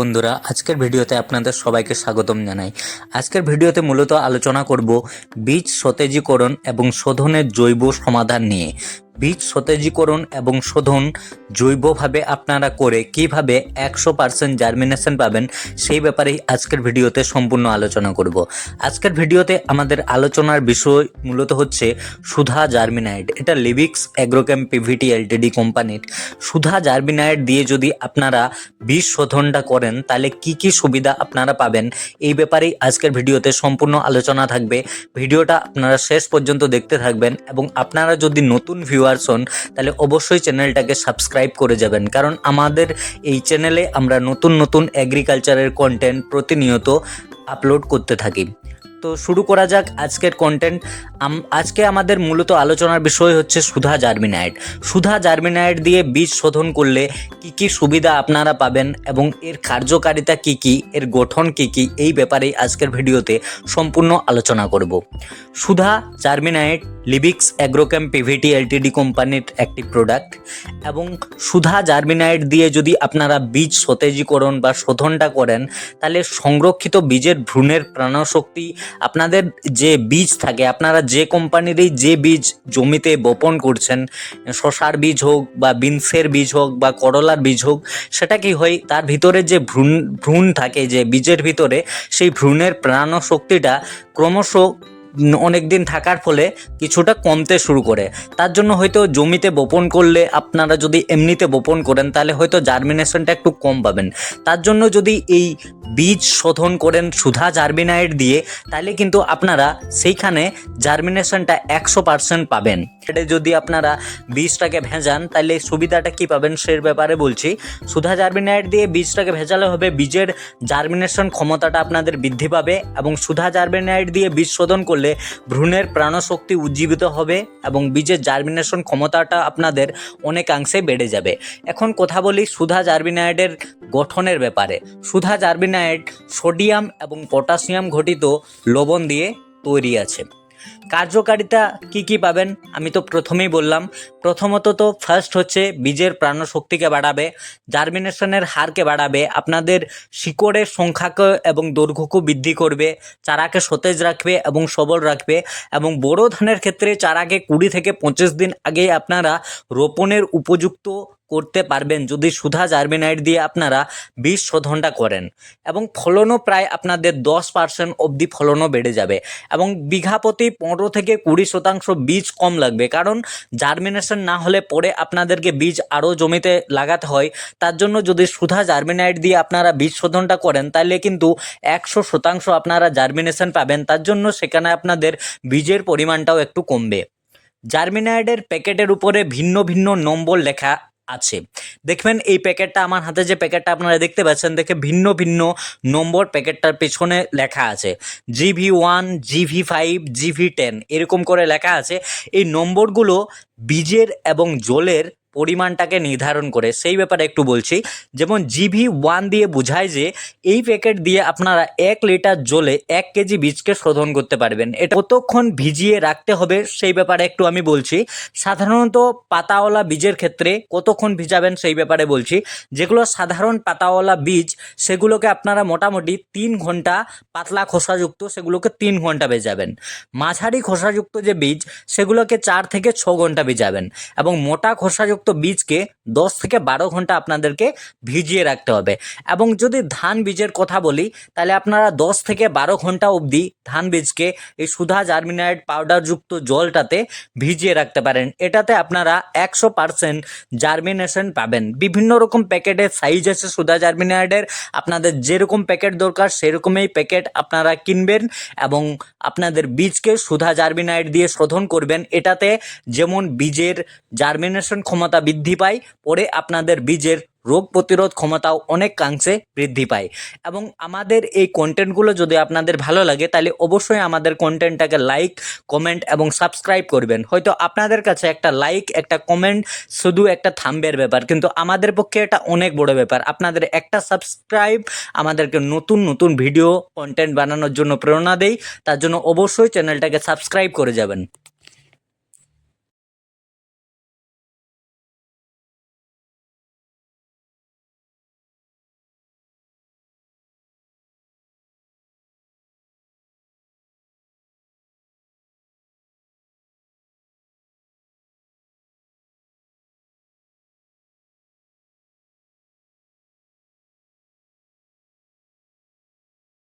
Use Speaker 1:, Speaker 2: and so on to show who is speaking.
Speaker 1: বন্ধুরা, আজকের ভিডিওতে আপনাদের সবাইকে স্বাগতম জানাই। আজকের ভিডিওতে মূলত আলোচনা করব বীজ সতেজীকরণ এবং শোধনের জৈব সমাধান নিয়ে। বীজ সতেজীকরণ এবং শোধন জৈবভাবে আপনারা করে কীভাবে একশো পার্সেন্ট জার্মিনেশন পাবেন, সেই ব্যাপারেই আজকের ভিডিওতে সম্পূর্ণ আলোচনা করব। আজকের ভিডিওতে আমাদের আলোচনার বিষয় মূলত হচ্ছে সুধা জার্মিনাইড এটা লিবিক্স অ্যাগ্রোক্যাম পিভিটি এলটিডি কোম্পানির সুধা জার্মিনাইড দিয়ে যদি আপনারা বীজ শোধনটা করেন, তাহলে কি কি সুবিধা আপনারা পাবেন, এই ব্যাপারেই আজকের ভিডিওতে সম্পূর্ণ আলোচনা থাকবে। ভিডিওটা আপনারা শেষ পর্যন্ত দেখতে থাকবেন এবং আপনারা যদি নতুন ভিউয়ার্স হন, তাহলে অবশ্যই চ্যানেলটাকে সাবস্ক্রাইব করে যাবেন। কারণ আমাদের এই চ্যানেলে আমরা নতুন নতুন অ্যাগ্রিকালচারের কন্টেন্ট প্রতিনিয়ত আপলোড করতে থাকি। তো শুরু করা যাক আজকের কন্টেন্ট আজকে আমাদের মূলত আলোচনার বিষয় হচ্ছে সুধা জার্মিনাইড সুধা জার্মিনাইড দিয়ে বীজ শোধন করলে কি কি সুবিধা আপনারা পাবেন এবং এর কার্যকারিতা কি কি, এর গঠন কি কি, এই ব্যাপারে আজকের ভিডিওতে সম্পূর্ণ আলোচনা করব। সুধা জার্মিনাইড লিবিক্স অ্যাগ্রোক্যাম পিভিটি এলটিডি কোম্পানির একটি প্রোডাক্ট এবং সুধা জার্মিনাইড দিয়ে যদি আপনারা বীজ সতেজীকরণ বা শোধনটা করেন, তাহলে সংরক্ষিত বীজের ভ্রূণের প্রাণশক্তি আপনাদের যে বীজ থাকে, আপনারা যে কোম্পানিরই যে বীজ জমিতে বপন করছেন, শশার বীজ হোক বা বিনসের বীজ হোক বা করলার বীজ হোক, সেটা কি হয়, তার ভিতরে যে ভ্রূণ ভ্রূণ থাকে, যে বীজের ভিতরে, সেই ভ্রূণের প্রাণশক্তিটা ক্রমশ অনেক দিন থাকার ফলে কিছুটা কমতে শুরু করে। তার জন্য হয়তো জমিতে বপন করলে আপনারা যদি এমনিতে বপন করেন, তাহলে হয়তো জার্মিনেশনটা একটু কম পাবেন। তার জন্য যদি এই বীজ শোধন করেন সুধা জার্মিনাইড দিয়ে, তাহলে কিন্তু আপনারা সেইখানে জার্মিনেশনটা একশো পার্সেন্ট পাবেন। এটা যদি আপনারা বীজটাকে ভেজান, তাহলে সুবিধাটা কি পাবেন সে ব্যাপারে বলছি। সুধা জার্মিনাইড দিয়ে বীজটাকে ভেজালে হবে, বীজের জার্মিনেশন ক্ষমতাটা আপনাদের বৃদ্ধি পাবে এবং সুধা জার্মিনাইড দিয়ে বীজ শোধন করলে ভ্রূণের প্রাণশক্তি উজ্জীবিত হবে এবং বীজের জার্মিনেশন ক্ষমতাটা আপনাদের অনেকাংশে বেড়ে যাবে। এখন কথা বলি সুধা জার্বিনায়েডের গঠনের ব্যাপারে। সুধা জার্বিনায়েড সোডিয়াম এবং পটাশিয়াম ঘটিত লবণ দিয়ে তৈরি আছে। কার্যকারিতা কি কি পাবেন? আমি তো প্রথমেই বললাম। প্রথমত তো ফার্স্ট হচ্ছে বীজের প্রাণশক্তিকে বাড়াবে জার্মিনেশনের হারকে বাড়াবে, আপনাদের শিকড়ের সংখ্যাকে এবং দৈর্ঘ্যকে বৃদ্ধি করবে, চারাকে সতেজ রাখবে এবং সবল রাখবে এবং বড় ধানের ক্ষেত্রে চারাকে কুড়ি থেকে পঁচিশ দিন আগে আপনারা রোপণের উপযুক্ত করতে পারবেন যদি সুধা জার্মিনাইট দিয়ে আপনারা বীজ শোধনটা করেন। এবং ফলনও প্রায় আপনাদের দশ পার্সেন্ট অবধি ফলনও বেড়ে যাবে। এবং বিঘা প্রতি পনেরো থেকে কুড়ি শতাংশ বীজ কম লাগবে। কারণ জার্মিনেশন না হলে পরে আপনাদেরকে বীজ আরও জমিতে লাগাতে হয়। তার জন্য যদি সুধা জার্মিনাইট দিয়ে আপনারা বীজ শোধনটা করেন, তাহলে কিন্তু একশো শতাংশ আপনারা জার্মিনেশন পাবেন। তার জন্য সেখানে আপনাদের বীজের পরিমাণটাও একটু কমবে। জার্মিনাইডের প্যাকেটের উপরে ভিন্ন ভিন্ন নম্বর লেখা আছে। দেখবেন এই প্যাকেটটা আমার হাতে যে প্যাকেটটা আপনারা দেখতে পাচ্ছেন, দেখে ভিন্ন ভিন্ন নম্বর প্যাকেটটার পেছনে লেখা আছে। GV one GV five GV ten এরকম করে লেখা আছে। এই নম্বরগুলো বীজের এবং জলের পরিমাণটাকে নির্ধারণ করে, সেই ব্যাপারে একটু বলছি। যেমন জিভি ওয়ান দিয়ে বোঝায় যে, এই প্যাকেট দিয়ে আপনারা এক লিটার জলে এক কেজি বীজকে শোধন করতে পারবেন। এটা কতক্ষণ ভিজিয়ে রাখতে হবে, সেই ব্যাপারে একটু আমি বলছি। সাধারণত পাতাওয়ালা বীজের ক্ষেত্রে কতক্ষণ ভিজাবেন, সেই ব্যাপারে বলছি। যেগুলো সাধারণ পাতাওয়ালা বীজ, সেগুলোকে আপনারা মোটামুটি তিন ঘণ্টা পাতলা খোসাযুক্ত, সেগুলোকে তিন ঘণ্টা ভেজাবেন। মাঝারি খোসাযুক্ত যে বীজ, সেগুলোকে চার থেকে ছ ঘণ্টা ভিজাবেন। এবং মোটা খোসাযুক্ত বীজকে দশ থেকে বারো ঘণ্টা আপনাদেরকে ভিজিয়ে রাখতে হবে। এবং যদি ধান বীজের কথা বলি, তাহলে আপনারা দশ থেকে বারো ঘণ্টা অবধি ধান বীজকে এই সুধা জার্মিনাইড পাউডারযুক্ত জলটাতে ভিজিয়ে রাখতে পারেন। এটাতে আপনারা একশো পারসেন্ট জার্মিনেশন পাবেন। বিভিন্ন রকম প্যাকেটের সাইজ আছে সুধা জার্মিনাইডের। আপনাদের যেরকম প্যাকেট দরকার, সেরকমই প্যাকেট আপনারা কিনবেন এবং আপনাদের বীজকে সুধা জার্মিনাইড দিয়ে শোধন করবেন। এটাতে যেমন বীজের জার্মিনেশন ক্ষমতা বৃদ্ধি পায়, পরে আপনাদের বীজের রোগ প্রতিরোধ ক্ষমতাও অনেকাংশে বৃদ্ধি পায়। এবং আমাদের এই কন্টেন্টগুলো যদি আপনাদের ভালো লাগে, তাহলে অবশ্যই আমাদের কন্টেন্টটাকে লাইক কমেন্ট এবং সাবস্ক্রাইব করবেন। হয়তো আপনাদের কাছে একটা লাইক একটা কমেন্ট শুধু একটা থাম্বের ব্যাপার, কিন্তু আমাদের পক্ষে এটা অনেক বড় ব্যাপার। আপনাদের একটা সাবস্ক্রাইব আমাদেরকে নতুন নতুন ভিডিও কন্টেন্ট বানানোর জন্য প্রেরণা দেয়। তার জন্য অবশ্যই চ্যানেলটাকে সাবস্ক্রাইব করে যাবেন।